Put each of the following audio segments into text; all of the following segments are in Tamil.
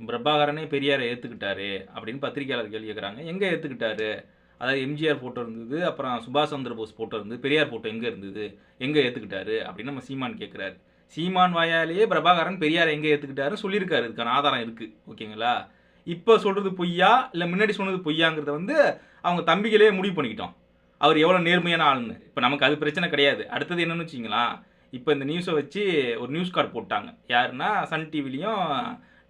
பிரபாகரனே பெரியாரை ஏற்றுக்கிட்டாரு அப்படின்னு பத்திரிகையாளர் கேள்வி கேட்குறாங்க எங்கே ஏற்றுக்கிட்டாரு அதாவது எம்ஜிஆர் ஃபோட்டோ இருந்தது அப்புறம் சுபாஷ் சந்திர போஸ் ஃபோட்டோ இருந்தது பெரியார் ஃபோட்டோ எங்கே இருந்தது? எங்கே ஏற்றுக்கிட்டாரு அப்படின்னு நம்ம சீமான் கேட்குறாரு சீமான் வாயாலேயே பிரபாகரன் பெரியார் எங்கே ஏற்றுக்கிட்டாருன்னு சொல்லியிருக்காரு. இதுக்கான ஆதாரம் இருக்குது ஓகேங்களா? இப்போ சொல்கிறது பொய்யா? இல்லை முன்னாடி சொன்னது பொய்யாங்கிறத வந்து அவங்க தம்பிகளே முடிவு பண்ணிக்கிட்டோம். அவர் எவ்வளோ நேர்மையான ஆளுன்னு இப்போ நமக்கு அது பிரச்சனை கிடையாது. அடுத்தது என்னென்னு வச்சிங்களா இப்போ இந்த நியூஸை வச்சு ஒரு நியூஸ் கார்டு போட்டாங்க. யாருன்னா சன் டிவிலையும்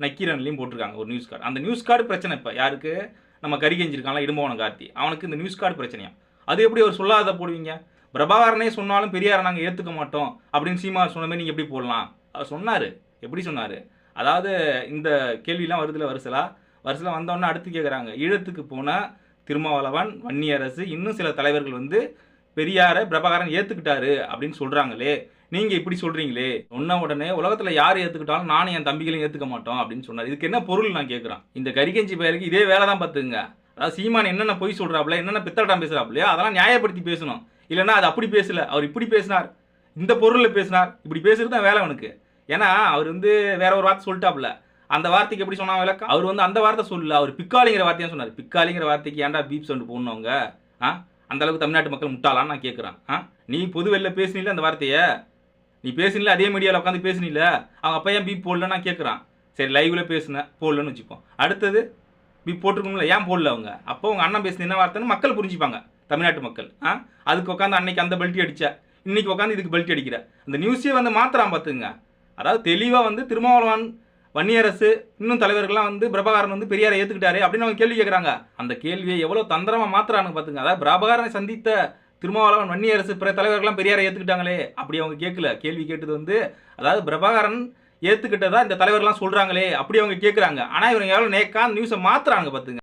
நக்கீரன்லையும் போட்டிருக்காங்க ஒரு நியூஸ் கார்டு அந்த நியூஸ் கார்டு பிரச்சனை இப்போ. யாருக்கு? நம்ம கரிகெஞ்சிருக்காங்களா இடும்பவன கார்த்தி. அவனுக்கு இந்த நியூஸ் கார்டு பிரச்சனையா? அது எப்படி அவர் சொல்லாத போடுவீங்க? பிரபாகரனே சொன்னாலும் பெரியாரை நாங்கள் ஏற்றுக்க மாட்டோம் அப்படின்னு சீமா சொன்ன மாதிரி நீங்கள் எப்படி போடலாம்? அவர் சொன்னார். எப்படி சொன்னார்? அதாவது இந்த கேள்விலாம் வருதுல வருசலா? வருசலா வந்தோடனே அடுத்து கேட்குறாங்க ஈழத்துக்கு போன திருமாவளவன் வன்னியரசு இன்னும் சில தலைவர்கள் வந்து பெரியாரை பிரபாகரன் ஏற்றுக்கிட்டாரு அப்படின்னு சொல்கிறாங்களே நீங்கள் இப்படி சொல்கிறீங்களே சொன்ன உடனே உலகத்தில் யார் ஏற்றுக்கிட்டாலும் நானும் என் தம்பிகளையும் ஏற்றுக்க மாட்டோம் அப்படின்னு சொன்னார். இதுக்கு என்ன பொருள் நான் கேட்குறேன் இந்த கரிகஞ்சி பயலுக்கு இதே வேலை தான் பார்த்துங்க. அதாவது சீமான் என்னென்ன பொய் சொல்கிறாப்புல என்னென்ன பித்தளட்டாம் பேசுகிறாப்புலையோ அதெல்லாம் நியாயப்படுத்தி பேசணும். இல்லைன்னா அது அப்படி பேசல அவர் இப்படி பேசினார். இந்த பொருளில் பேசினார். இப்படி பேசுறது தான் வேலை அவனுக்கு. ஏன்னா அவர் வந்து வேற ஒரு வார்த்தை சொல்லிட்டாப்புல. அந்த வார்த்தைக்கு எப்படி சொன்னா விளக்கம் அவர் வந்து அந்த வார்த்தை சொல்லல அவர் பிக்காலிங்கிற வார்த்தையாக சொன்னார். பிக்காலிங்கிற வார்த்தைக்கு ஏன்டா பீப் சவுண்ட் போடணுங்க? ஆ? அந்த அளவுக்கு தமிழ்நாட்டு மக்கள் முட்டாளான்னு நான் கேட்குறேன் ஆ? நீ பொது வெளில பேசுனீல அந்த வார்த்தையை? நீ பேசுனில அதே மீடியாவில் உட்காந்து பேசுனில அவங்க அப்பா ஏன் பீப் போடல நான் கேட்குறான் சரி லைவில் பேசுனேன் போடலன்னு வச்சுப்போம். அடுத்தது பீப் போட்டிருக்கணும்ல ஏன் போடல அவங்க? அப்போ உங்கள் அண்ணன் பேசுன என்ன வார்த்தைன்னு மக்கள் புரிஞ்சுப்பாங்க தமிழ்நாட்டு மக்கள். ஆ? அதுக்கு உட்காந்து அன்னைக்கு அந்த பெல்ட்டி அடிச்ச இன்னைக்கு உட்காந்து இதுக்கு பெல்ட்டி அடிக்கிற. அந்த நியூஸே வந்து மாத்திரான் பார்த்துங்க அதாவது தெளிவாக வந்து திருமாவளவன் வன்னியரசு இன்னும் தலைவர்கள்லாம் வந்து பிரபாகரன் வந்து பெரியாரை ஏற்றுக்கிட்டாரு அப்படின்னு அவங்க கேள்வி கேட்குறாங்க அந்த கேள்வியை எவ்வளோ தந்திரமாக மாத்திரானு பார்த்துங்க அதாவது பிரபாகரனை சந்தித்த திருமாவளவன் வன்னியரசு பிற தலைவர்கள்லாம் பெரியாரை ஏற்றுக்கிட்டாங்களே அப்படி அவங்க கேட்கல கேள்வி கேட்டது வந்து அதாவது பிரபாகரன் ஏற்றுக்கிட்டதா இந்த தலைவர்லாம் சொல்கிறாங்களே அப்படி அவங்க கேட்குறாங்க ஆனால் இவங்க எவ்வளோ நேக்கா நியூஸை மாத்துறாங்க பார்த்துங்க